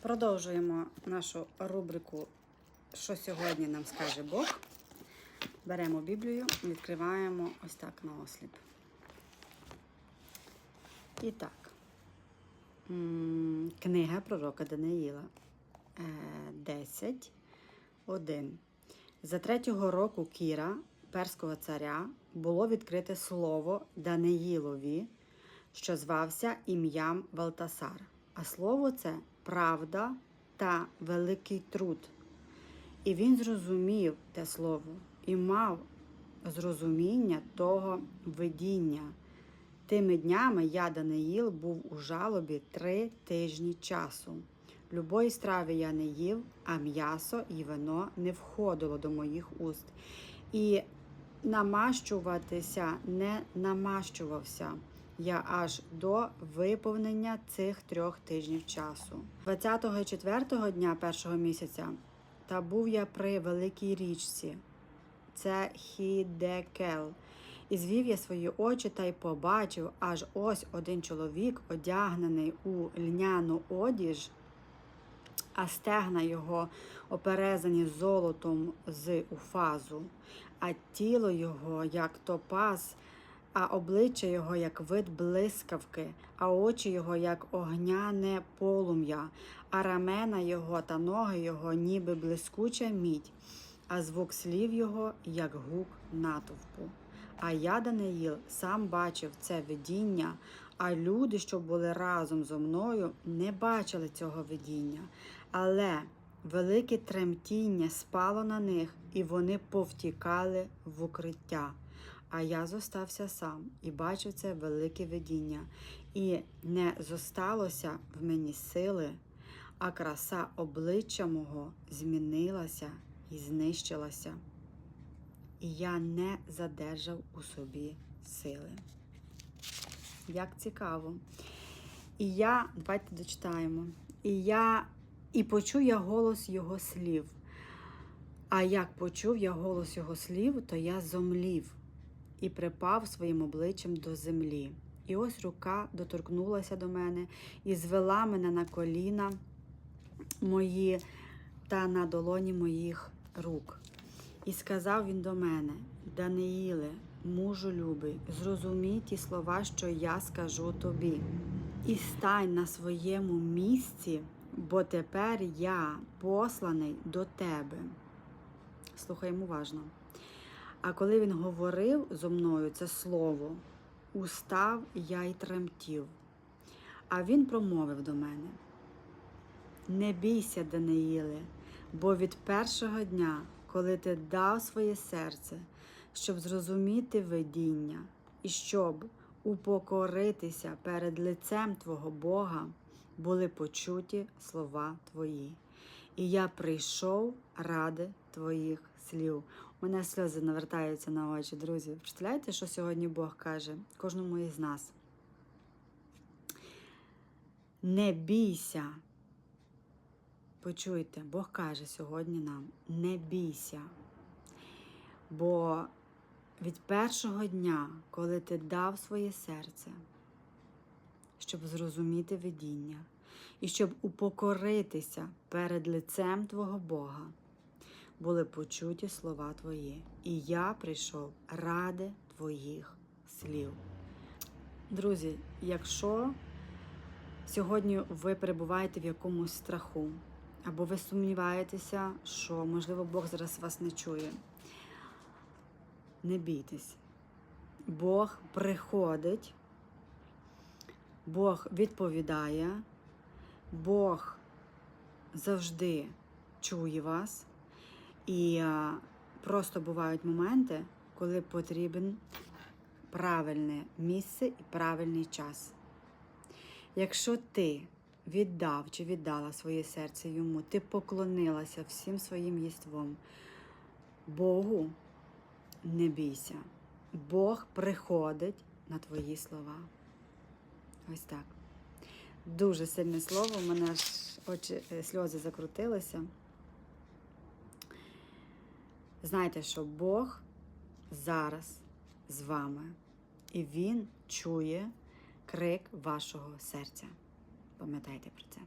Продовжуємо нашу рубрику Що сьогодні нам скаже Бог. Беремо Біблію, відкриваємо ось так на осліп. І так. Книга пророка Даниїла. Е, 10, 1. За третього року Кіра, перського царя, було відкрите слово Даниїлові, що звався ім'ям Валтасар. А слово це правда та великий труд. І він зрозумів те слово і мав зрозуміння того видіння. Тими днями я, Даниїл, був у жалобі три тижні часу. Любої страви я не їв, а м'ясо і вино не входило до моїх уст. І намащуватися не намащувався я аж до виповнення цих трьох тижнів часу. 24-го і 4-го дня першого місяця та був я при великій річці. Це Хідекел. І звів я свої очі та й побачив, аж ось один чоловік, одягнений у льняну одіж, а стегна його оперезані золотом з уфазу, а тіло його, як топаз, а обличчя його, як вид блискавки, а очі його, як огняне полум'я, а рамена його та ноги його, ніби блискуча мідь, а звук слів його, як гук натовпу. А я, Даниїл, сам бачив це видіння, а люди, що були разом зо мною, не бачили цього видіння. Але велике тремтіння спало на них, і вони повтікали в укриття. А я зостався сам і бачив це велике видіння, і не зосталося в мені сили, а краса обличчя мого змінилася і знищилася і я не задержав у собі сили. Як цікаво. І я, давайте дочитаємо. І я і почув я голос його слів. А як почув я голос його слів, то я зомлів і припав своїм обличчям до землі. І ось рука доторкнулася до мене і звела мене на коліна мої та на долоні моїх рук. І сказав він до мене: Даниїле, мужу любий, зрозумій ті слова, що я скажу тобі, і стань на своєму місці, бо тепер я посланий до тебе. Слухаємо уважно. А коли він говорив зо мною це слово, устав я й тремтів. А він промовив до мене: Не бійся, Даниїле, бо від першого дня коли ти дав своє серце, щоб зрозуміти видіння і щоб упокоритися перед лицем Твого Бога, були почуті слова Твої. І я прийшов ради Твоїх слів. Мене сльози навертаються на очі, друзі. Представляєте, що сьогодні Бог каже кожному із нас? Не бійся. Почуйте, Бог каже сьогодні нам: не бійся. Бо від першого дня, коли ти дав своє серце, щоб зрозуміти видіння і щоб упокоритися перед лицем Твого Бога, були почуті слова Твої, і я прийшов ради Твоїх слів. Друзі, якщо сьогодні ви перебуваєте в якомусь страху, або ви сумніваєтеся, що, можливо, Бог зараз вас не чує. Не бійтесь. Бог приходить, Бог відповідає, Бог завжди чує вас. І просто бувають моменти, коли потрібен правильне місце і правильний час. Якщо ти віддав чи віддала своє серце йому, ти поклонилася всім своїм єством. Богу не бійся. Бог приходить на твої слова. Ось так. Дуже сильне слово, у мене аж очі е, сльози закрутилися. Знайте, що Бог зараз з вами, і Він чує крик вашого серця. Пам'ятайте про це.